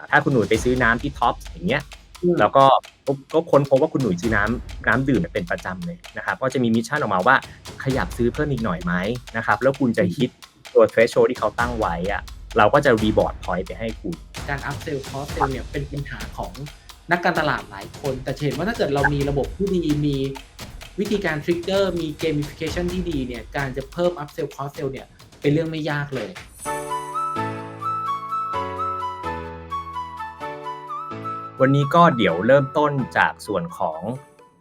อ่าถ้าคุณหนุ่ยไปซื้อน้ำที่ท็อปอย่างเงี้ยอืมแล้วก็ก็ก็ค้นพบว่าคุณหนุ่ยซื้อน้ำน้ำดื่มเนี่ยเป็นประจำเลยนะครับก็จะมีมิชชั่นออกมาว่าขยับซื้อเพิ่มอีกหน่อยไหมนะครับแล้วคุณจะฮิตตัวเทรชโชที่เขาตั้งไว้อะเราก็จะรีบอร์ดพอยต์ไปให้คุณ การอัพเซลคอสเซลเนี่ยเป็นปัญหาของนักการตลาดหลายคน แต่จะเห็นว่าถ้าเกิดเรามีระบบที่ดีมีวิธีการทริกเกอร์มีเกม i ฟิเคชันที่ดีเนี่ยการจะเพิ่มอัพเซลคอสเซลเนี่ยเป็นเรื่องไม่ยากเลย วันนี้ก็เดี๋ยวเริ่มต้นจากส่วนของ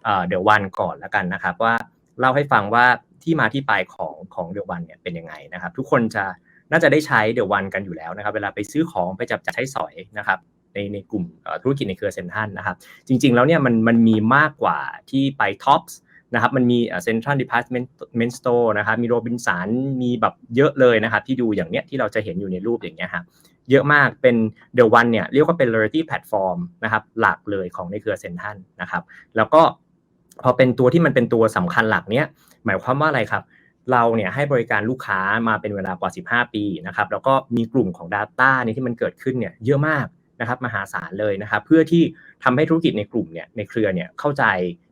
เดอะวันก่อนแล้วกันนะครับ ว่าเล่าให้ฟังว่าที่มาที่ไปของของเดอะวันเนี่ยเป็นยังไงนะครับ ทุกคนจะน่าจะได้ใช้เดอะวันกันอยู่แล้วนะครับ เวลาไปซื้อของไปจับจ่ายใช้สอยนะครับในในกลุ่มธุรกิจในเครือเซ็นทรัลนะครับ จริง ๆ แล้วเนี่ยมันมันมีมากกว่าที่ไปท็อปส์นะครับมันมีเซ็นทรัลดิพาร์ตเมนต์เมนต์สโตร์นะครับมีโรบินสันมีแบบเยอะเลยนะครับ ที่ดูอย่างเนี้ยที่เราจะเห็นอยู่ในรูปอย่างเงี้ยครับ เยอะมากเป็น The One เนี่ยเรียกว่าเป็น loyalty platform นะครับหลักเลยของในเครือเซ็นทรัลนะครับแล้วก็พอเป็นตัวที่มันเป็นตัวสำคัญหลักเนี้ยหมายความว่าอะไรครับเราเนี่ยให้บริการลูกค้ามาเป็นเวลากว่า 15 ปีนะครับแล้วก็มีกลุ่มของ Data เนี่ยที่มันเกิดขึ้นเนี่ยเยอะมากนะครับมหาศาลเลยนะครับเพื่อที่ทำให้ธุรกิจในกลุ่มเนี่ยในเครือเนี่ยเข้าใจ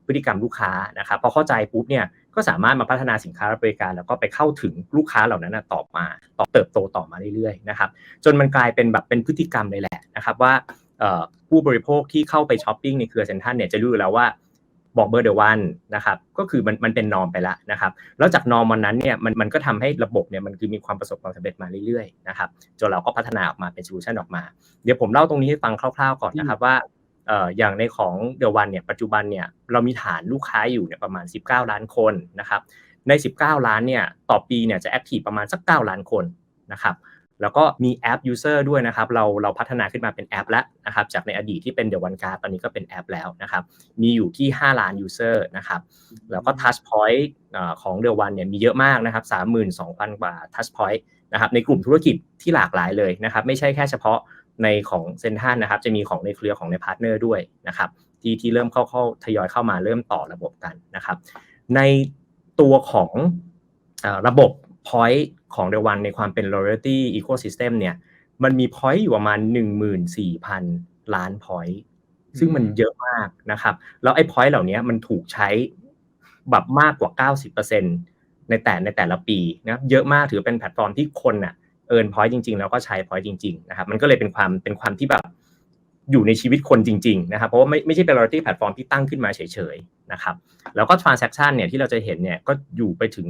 พฤติกรรมลูกค้านะครับพอเข้าใจปุ๊บเนี่ยก็สามารถมาพัฒนาสินค้าและบริการ แล้วก็ไปเข้าถึงลูกค้าเหล่านั้นนะต่อมาต่อเติบโตต่อมาเรื่อยๆนะครับจนมันกลายเป็นแบบเป็นพฤติกรรมเลยแหละนะครับว่าเอ่อผู้บริโภคที่เข้าไปช้อปปิ้งในเครือเซ็นทรัลเนี่ยจะรู้อยู่แล้วว่าบอกเบอร์เดวันนะครับก็คือมันมันเป็นนอมไปแล้วนะครับแล้วจากนอมวันนั้นเนี่ยมันมันก็ทำให้ระบบเนี่ยมันคือมีความประสบความสำเร็จมาเรื่อยๆนะครับจนเราก็พัฒนาออกมาเป็นโซลูชันออกมา เดี๋ยวผมเล่าตรงนี้ให้ฟังคร่าวๆก่อนนะครับว่าเอย่างในของเดวันเนี่ยปัจจุบันเนี่ยเรามีฐานลูกค้าอยู่เนี่ยประมาณ 19 ล้านคนนะครับใน 19 ล้านเนี่ยต่อปีเนี่ยจะแอคทีฟประมาณสัก 9 ล้านคนนะครับแล้วก็มีแอป User ด้วยนะครับเราเราพัฒนาขึ้นมาเป็นแอปแล้วนะครับจากในอดีตที่เป็น The One Card ตอนนี้ก็เป็นแอปแล้วนะครับมีอยู่ที่ 5 ล้าน User นะครับแล้วก็ Touch Point เอ่อของ The One เนี่ยมีเยอะมากนะครับ32,000 กว่า Touch Point นะครับในกลุ่มธุรกิจที่หลากหลายเลยนะครับไม่ใช่แค่เฉพาะ ในของเซนทันนะครับ จะมีของในเครือของในพาร์ทเนอร์ด้วยนะครับที่ที่เริ่มเข้าเข้าทยอยเข้ามาเริ่มต่อระบบกันนะครับ ในตัวของอระบบ point ของ The One ในความเป็น loyalty ecosystem เนี่ยมันมี point อยู่ประมาณ 14,000 ล้าน point ซึ่งมันเยอะมากนะครับ แล้วไอ้ point เหล่านี้มันถูกใช้แบบมากกว่า 90%ในแต่ในแต่ละปีนะครับเยอะมากถือเป็นแพลตฟอร์มที่คนน่ะ เอิร์น point จริงๆ แล้วก็ใช้ point จริงๆนะครับมันก็เลยเป็นความเป็นความที่แบบอยู่ในชีวิตคนจริงๆนะครับเพราะว่าไม่ไม่ใช่เป็น loyalty platform ที่ตั้งขึ้นมาเฉยๆนะครับแล้วก็ transaction เนี่ยที่เราจะเห็นเนี่ยก็อยู่ไปถึง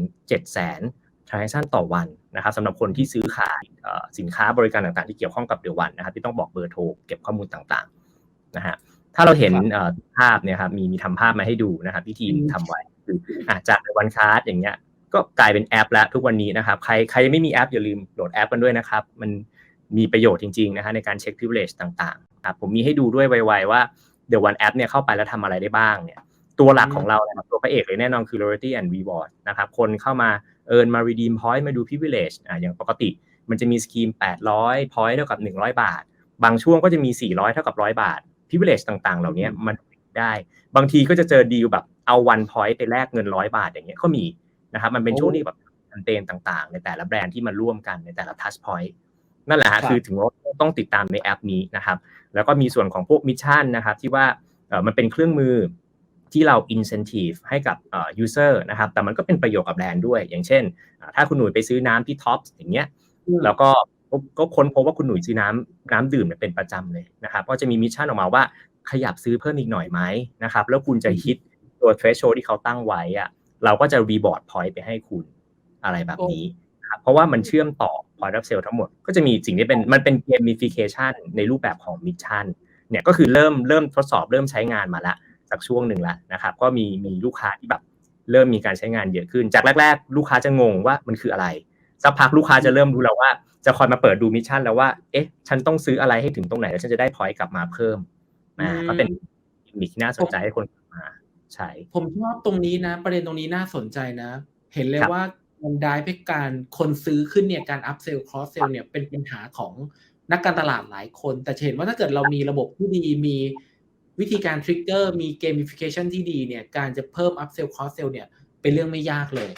700,000 transaction ต่อวันนะครับสำหรับคนที่ซื้อขายเอ่อสินค้าบริการต่างๆ ที่เกี่ยวข้องกับเดวันนะครับที่ต้องบอกเบอร์โทรเก็บข้อมูลต่างๆนะฮะถ้าเราเห็นเอ่อภาพเนี่ยครับมีมีทำภาพมาให้ดูนะครับที่ทีมทำไว้คืออะจากวันคาร์ดอย่างเงี้ย ก็กลายเป็นแอป แล้วทุกวันนี้นะครับ ใครใครยังไม่มีแอปอย่าลืมโหลดแอปกันด้วยนะครับ มันมีประโยชน์จริงๆนะฮะในการเช็ค privilege ต่างๆครับผมมีให้ดูด้วยไวๆว่าเดี๋ยววันแอปเนี่ยเข้าไปแล้วทำอะไรได้บ้างเนี่ยตัวหลักของเราเนี่ยตัวพระเอกเลยแน่นอนคือ loyalty and reward นะครับคนเข้ามาเอิร์นมา redeem point มาดู privilege อ่าอย่างปกติมันจะมีสกีม 800 point เท่ากับ 100 บาท บางช่วงก็จะมี 400 เท่ากับ 100 บาท privilege ต่างๆ เหล่านี้มันได้ บางทีก็จะเจอดีลแบบเอา one point ไปแลกเงิน 100 บาทอย่างเงี้ยก็มี นะครับมันเป็นช่วงที่แบบแคมเปญต่างๆ ในแต่ละแบรนด์ที่มาร่วมกันในแต่ละ touch point นั่นแหละฮะครับคือถึงว่าต้องติดตามในแอปนี้นะครับ แล้วก็มีส่วนของพวกมิชชั่นนะครับที่ว่าเอ่อมันเป็นเครื่องมือที่เรา incentive ให้กับเอ่อ user นะครับ แต่มันก็เป็นประโยชน์กับแบรนด์ด้วย อย่างเช่นอ่าถ้าคุณหนุ่ยไปซื้อน้ำที่ท็อปอย่างเงี้ย แล้วก็ก็ก็ค้นพบว่าคุณหนุ่ยซื้อน้ำน้ำดื่มเนี่ยเป็นประจำเลยนะครับ ก็จะมีมิชชั่นออกมาว่าขยับซื้อเพิ่มอีกหน่อยไหมนะครับ แล้วคุณจะฮิตตัว threshold ที่เขาตั้งไว้อะ เราก็จะ reward point ไปให้คุณอะไรแบบนี้นะครับเพราะว่ามันเชื่อมต่อ point of sale ทั้งหมด ก็จะมีสิ่งที่เป็นมันเป็น gamification ในรูปแบบของมิชชั่นเนี่ยก็คือเริ่มเริ่มทดสอบเริ่มใช้งานมาละสักช่วงหนึ่งแล้วนะครับก็มีมีลูกค้าที่แบบเริ่มมีการใช้งานเยอะขึ้น จากแรก ๆ ลูกค้าจะงงว่ามันคืออะไรสักพักลูกค้าจะเริ่มรู้แล้วว่า จะคอยมาเปิดดูมิชชั่นแล้วว่าเอ๊ะ ฉันต้องซื้ออะไรให้ถึงตรงไหนแล้วฉันจะได้พอยต์กลับมาเพิ่มอ่าก็เป็นกิมมิคที่น่าสนใจให้คนกลับมา ใช้ผมชอบตรงนี้นะ ประเด็นตรงนี้น่าสนใจนะ เห็นเลยครับว่ามันได้ไปการคนซื้อขึ้นเนี่ยการอัพเซลคอสเซลเนี่ยเป็นปัญหาของนักการตลาดหลายคน แต่จะเห็นว่าถ้าเกิดเรามีระบบที่ดีมีวิธีการทริกเกอร์มีเกม i ฟิเคชันที่ดีเนี่ยการจะเพิ่มอัพเซลคอสเซลเนี่ยเป็นเรื่องไม่ยากเลย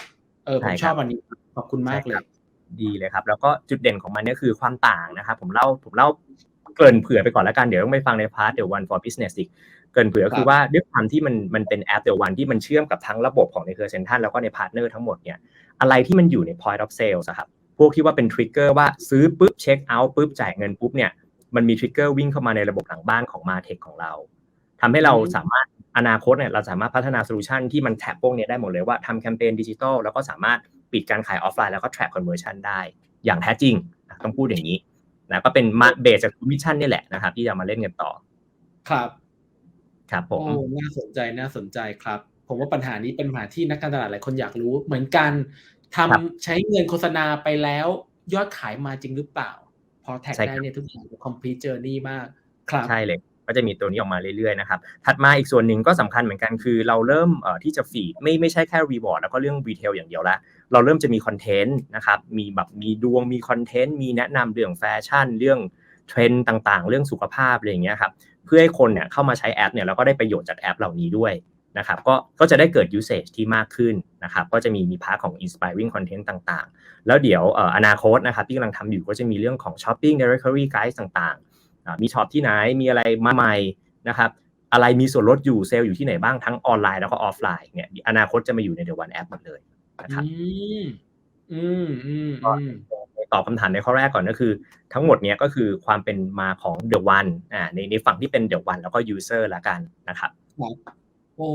เออผมชอบอันนี้ขอบคุณมากเลย ดีเลยครับ แล้วก็จุดเด่นของมันเนี่ยคือความต่างนะครับผมเล่าผมเล่าเกริ่นเผื่อไปก่อนแล้วกันเดี๋ยวต้องไปฟังในพาร์ทเดี๋ยว one for business อีก เกริ่นเผื่อก็คือว่าด้วยความที่มันมันเป็นแอปเดี๋ยววันที่มันเชื่อมกับทั้งระบบของในเครือเซนทันแล้วก็ในพาร์ทเนอร์ทั้งหมดเนี่ยอะไรที่มันอยู่ใน point of sales อะครับพวกที่ว่าเป็นทริกเกอร์ว่าซื้อปุ๊บเช็คเอาท์ปุ๊บจ่ายเงินปุ๊บเนี่ยมันมีทริกเกอร์วิ่งเข้ามาในระบบหลังบ้านของ Martech ของเราทำให้เราสามารถอนาคตเนี่ยเราสามารถพัฒนาโซลูชันที่มันแท็บพวกนี้ได้หมดเลยว่าทำแคมเปญดิจิทัลแล้วก็สามารถปิดการขายออฟไลน์แล้วก็ track conversion ได้ อย่างแท้จริงต้องพูดอย่างนี้นะก็เป็นมาเบสจากมิชชั่นนี่แหละนะครับที่จะมาเล่นกันต่อ ครับ ครับผมโอ้น่าสนใจน่าสนใจครับ ผมว่าปัญหานี้เป็นปัญหาที่นักการตลาดหลายคนอยากรู้ เหมือนกันทำใช้เงินโฆษณาไปแล้ว ยอดขายมาจริงหรือเปล่า พอแท็กได้เนี่ยทุกอย่างเป็น complete journey มากครับใช่เลยก็จะมีตัวนี้ออกมาเรื่อยๆนะครับถัดมาอีกส่วนหนึ่งก็สำคัญเหมือนกันคือเราเริ่มเอ่อที่จะฟีดไม่ไม่ใช่แค่รีวอร์ดแล้วก็เรื่องรีเทลอย่างเดียวละเราเริ่มจะมีคอนเทนต์นะครับมีแบบมีดวงมีคอนเทนต์มีแนะนำเรื่องแฟชั่นเรื่องเทรนด์ต่างๆ เรื่องสุขภาพอะไรอย่างเงี้ยครับเพื่อให้คนเนี่ยเข้ามาใช้แอปเนี่ยแล้วก็ได้ประโยชน์จากแอปเหล่านี้ด้วยนะครับก็ก็จะได้เกิด usage ที่มากขึ้นนะครับก็จะมีมีพาร์ทของ inspiring content ต่างๆ แล้วเดี๋ยวเอ่ออนาคตนะครับที่กำลังทำอยู่ก็จะมีเรื่องของ shopping directory guide ต่างๆอ่ามีช็อปที่ไหนมีอะไรมาใหม่นะครับอะไรมีส่วนลดอยู่เซลล์อยู่ที่ไหนบ้างทั้งออนไลน์แล้วก็ออฟไลน์เนี่ยอนาคตจะมาอยู่ในเดวันแอปหมดเลยนะครับอืมอืมอืมอืม ตอบคำถามในข้อแรกก่อนก็คือ ทั้งหมดเนี้ยก็คือความเป็นมาของ The One อ่าในในฝั่งที่เป็น The One แล้วก็ User ละกันนะครับครับโอ้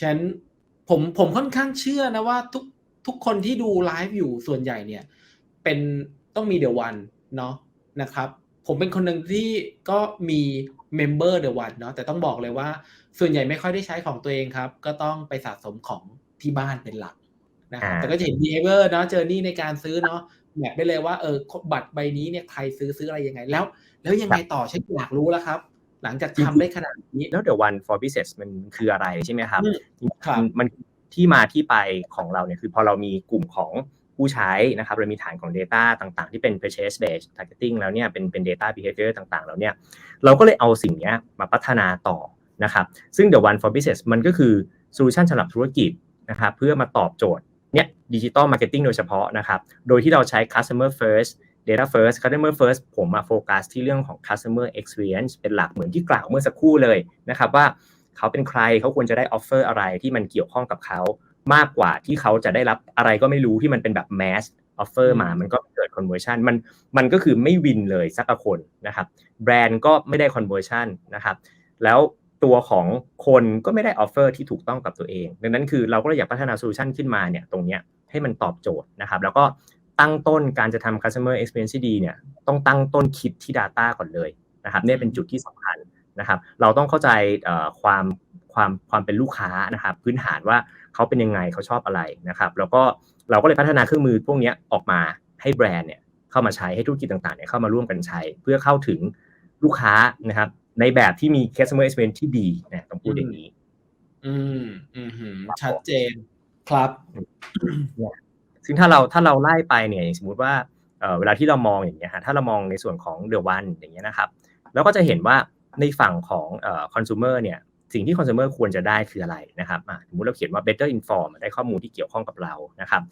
ฉันผมผมค่อนข้างเชื่อนะว่าทุกทุกคนที่ดูไลฟ์อยู่ส่วนใหญ่เนี่ยเป็นต้องมีเด e o วันเนาะนะครับผมเป็นคนหนึ่งที่ก็มีเมมเบอร์เด e o วันเนาะแต่ต้องบอกเลยว่า ส่วนใหญ่ไม่ค่อยได้ใช้ของตัวเองครับ ก็ต้องไปสะสมของที่บ้านเป็นหลักนะครับอ่าแต่ก็จะเห็น behavior เนาะเจอนี่ในการซื้อเนาะ แมปได้เลยว่าเออบัตรใบนี้เนี่ยใครซื้อซื้ออะไรยังไงแล้ว แล้วยังไงต่อฉันอยากรู้แล้วครับ หลังจากทำได้ขนาดนี้แล้ว The One for Business มันคืออะไรใช่ไหมครับอืมครับมันมันที่มาที่ไปของเราเนี่ยคือพอเรามีกลุ่มของผู้ใช้นะครับเรามีฐานของ Data ต่างๆ ที่เป็น purchase based targeting แล้วเนี่ยเป็นเป็น data behavior ต่างๆ แล้วเนี่ยเราก็เลยเอาสิ่งเนี้ยมาพัฒนาต่อนะครับ ซึ่ง The One for Business มันก็คือโซลูชันสำหรับธุรกิจนะครับเพื่อมาตอบโจทย์ เนี่ยดิจิตอลมาร์เก็ตติ้งโดยเฉพาะนะครับ โดยที่เราใช้ customer first data first customer first ผมมาโฟกัสที่เรื่องของ customer experience เป็นหลักเหมือนที่กล่าวเมื่อสักครู่เลยนะครับว่าเขาเป็นใครเขาควรจะได้ offer อะไรที่มันเกี่ยวข้องกับเขามากกว่าที่เขาจะได้รับอะไรก็ไม่รู้ที่มันเป็นแบบ mass offer มา มันก็เกิด conversion มันมันก็คือไม่วินเลยสักคนนะครับ แบรนด์ก็ไม่ได้ conversion นะครับ แล้ว ตัวของคนก็ไม่ได้ offer ที่ถูกต้องกับตัวเอง ดังนั้นคือเราก็เลยอยากพัฒนาโซลูชันขึ้นมาเนี่ยตรงเนี้ยให้มันตอบโจทย์นะครับ แล้วก็ตั้งต้นการจะทำ customer experience ที่ดีเนี่ยต้องตั้งต้นคิดที่ data ก่อนเลยนะครับเนี่ยเป็นจุดที่สำคัญนะครับ เราต้องเข้าใจเอ่อความความความเป็นลูกค้านะครับพื้นฐานว่าเขาเป็นยังไงเขาชอบอะไรนะครับ แล้วก็เราก็เลยพัฒนาเครื่องมือพวกนี้ออกมาให้แบรนด์เนี่ยเข้ามาใช้ให้ธุรกิจต่างๆเนี่ยเข้ามาร่วมกันใช้ เพื่อเข้าถึงลูกค้านะครับ ในแบบที่มี customer experience ที่ดีนะต้องพูดอย่างนี้ อืมอืมหืมชัดเจนครับ ซึ่งถ้าเราถ้าเราไล่ไปเนี่ยอย่างสมมติว่าเอ่อเวลาที่เรามองอย่างเงี้ยฮะถ้าเรามองในส่วนของ The One อย่างเงี้ยนะครับเราก็จะเห็นว่าในฝั่งของเอ่อ consumer เนี่ยสิ่งที่ consumer ควรจะได้คืออะไรนะครับอะสมมติเราเขียนว่า better inform ได้ข้อมูลที่เกี่ยวข้องกับเรานะครับ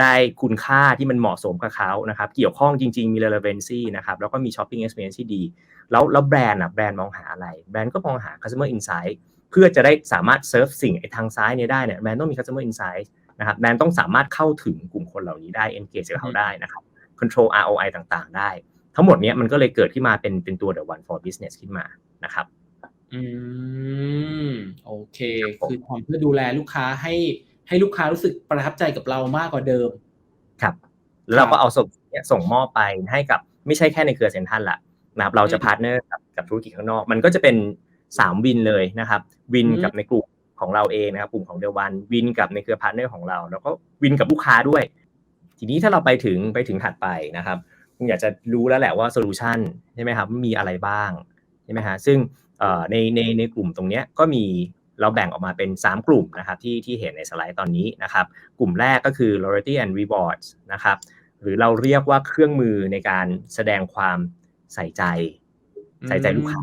ได้คุณค่าที่มันเหมาะสมกับเขานะครับ เกี่ยวข้องจริง ๆ มี relevancy นะครับ แล้วก็มี shopping experience ที่ดี แล้วแล้วแบรนด์อะแบรนด์มองหาอะไร แบรนด์ก็มองหา customer insight เพื่อจะได้สามารถเซิร์ฟสิ่งไอ้ทางซ้ายเนี่ยได้เนี่ยแบรนด์ต้องมี customer insight นะครับแบรนด์ต้องสามารถเข้าถึงกลุ่มคนเหล่านี้ได้ engage กับเขาได้นะครับ control ROI ต่างๆ ได้ ทั้งหมดเนี้ยมันก็เลยเกิดขึ้นมาเป็นเป็นตัว the one for business ขึ้นมานะครับอืมโอเค คือทำเพื่อดูแลลูกค้าให้ให้ลูกค้ารู้สึกประทับใจกับเรามากกว่าเดิม ครับ แล้วเราก็เอาส่งเนี่ยส่งมอบไปให้กับไม่ใช่แค่ในเครือเซ็นทรัลละ นะครับเราจะอืมพาร์ทเนอร์กับกับธุรกิจข้างนอก มันก็จะเป็น3วินเลยนะครับวินอืมกับในกลุ่มของเราเองนะครับกลุ่มของเดวันวินกับในเครือพาร์ทเนอร์ของเรา แล้วก็วินกับลูกค้าด้วย ทีนี้ถ้าเราไปถึงไปถึงถัดไปนะครับคุณอยากจะรู้แล้วแหละว่าโซลูชันใช่ไหมครับมีอะไรบ้างใช่ไหมฮะซึ่งเอ่อในในในกลุ่มตรงเนี้ยก็มีเราแบ่งออกมาเป็น 3 กลุ่มนะครับที่ที่เห็นในสไลด์ตอนนี้นะครับกลุ่มแรกก็คือ loyalty and rewards นะครับหรือเราเรียกว่าเครื่องมือในการแสดงความ ใส่ใจ ใส่ใจลูกค้า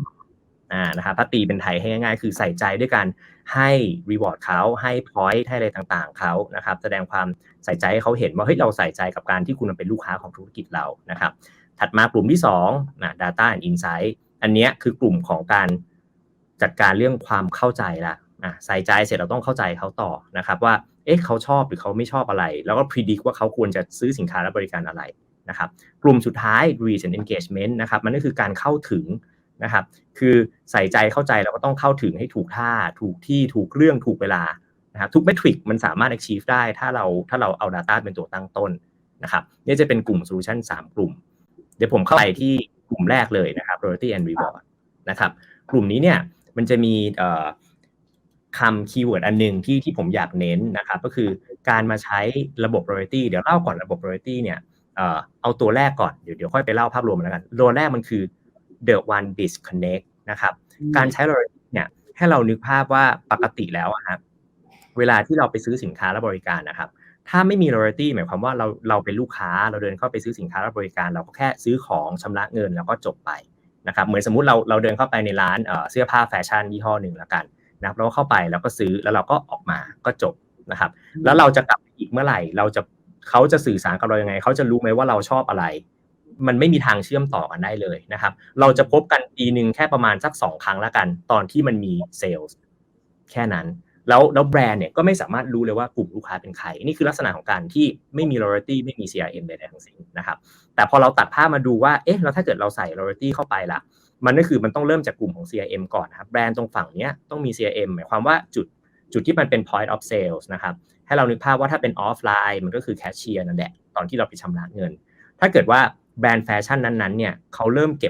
อ่านะครับถ้าตีเป็นไทยให้ง่ายๆ คือใส่ใจด้วยการให้ reward เขาให้ point ให้อะไรต่างๆเขานะครับ แสดงความใส่ใจให้เขาเห็นว่าเฮ้ยเราใส่ใจกับการที่คุณเป็นลูกค้าของธุรกิจเรานะครับ ถัดมากลุ่มที่2นะ data and insight อันเนี้ยคือกลุ่มของการจัดการเรื่องความเข้าใจละอะใส่ใจเสร็จเราต้องเข้าใจเขาต่อนะครับ ว่าเอ๊ะเขาชอบหรือเขาไม่ชอบอะไร แล้วก็ predict ว่าเขาควรจะซื้อสินค้าและบริการอะไร นะครับกลุ่มสุดท้าย reach and engagement นะครับมันก็คือการเข้าถึงนะครับคือใส่ใจเข้าใจเราก็ต้องเข้าถึงให้ถูกท่า ถูกที่ถูกเรื่องถูกเวลานะครับทุกเมทริกมันสามารถ achieve ได้ถ้าเราถ้าเราเอา Data เป็นตัวตั้งต้นนะครับนี่จะเป็นกลุ่ม solution 3 กลุ่ม เดี๋ยวผมเข้าไปที่กลุ่มแรกเลยนะครับ loyalty and reward นะครับกลุ่มนี้เนี่ยมันจะมีคำคีย์เวิร์ดอันหนึ่งที่ที่ผมอยากเน้นนะครับก็คือการมาใช้ระบบ loyalty เดี๋ยวเล่าก่อนระบบ loyalty เนี่ย เอาตัวแรกก่อนเดี๋ยวเดี๋ยวค่อยไปเล่าภาพรวมแล้วกันตัวแรกมันคือ the one disconnect นะครับการใช้ loyalty เนี่ยให้เรานึกภาพว่าปกติแล้วครับเวลาที่เราไปซื้อสินค้าและบริการนะครับ ถ้าไม่มี loyalty หมายความว่าเราเราเป็นลูกค้าเราเดินเข้าไปซื้อสินค้าและบริการ เราก็แค่ซื้อของชำระเงินแล้วก็จบไปนะครับเหมือนสมมุติเราเราเดินเข้าไปในร้านเสื้อผ้าแฟชั่นยี่ห้อหนึ่งแล้วกันนะครับเราเข้าไปแล้วก็ซื้อแล้วเราก็ออกมาก็จบนะครับ แล้วเราจะกลับอีกเมื่อไหร่เราจะ เขาจะสื่อสารกับเรายังไง เขาจะรู้ไหมว่าเราชอบอะไร มันไม่มีทางเชื่อมต่อกันได้เลยนะครับ เราจะพบกันปีหนึ่งแค่ประมาณสักสองครั้งล้วกัน ตอนที่มันมีเซลล์แค่นั้น แล้วแล้วแบรนด์เนี่ยก็ไม่สามารถรู้เลยว่ากลุ่มลูกค้าเป็นใคร นี่คือลักษณะของการที่ไม่มี loyalty ไม่มี CRM ใดๆทั้งสิ้นนะครับ แต่พอเราตัดภาพมาดูว่า เอ๊ะ แล้วถ้าเกิดเราใส่ loyalty เข้าไปล่ะ มันก็คือมันต้องเริ่มจากกลุ่มของ CRM ก่อนนะครับ แบรนด์ตรงฝั่งเนี้ยต้องมี CRM หมายความว่าจุด จุดที่มันเป็น point of sales นะครับให้เรานึกภาพว่าถ้าเป็นออฟไลน์มันก็คือแคชเชียร์นั่นแหละตอนที่เราไปชำระเงิน ถ้าเกิดว่าแบรนด์แฟชั่นนั้นๆเนี่ยเขาเริ่มเก็บ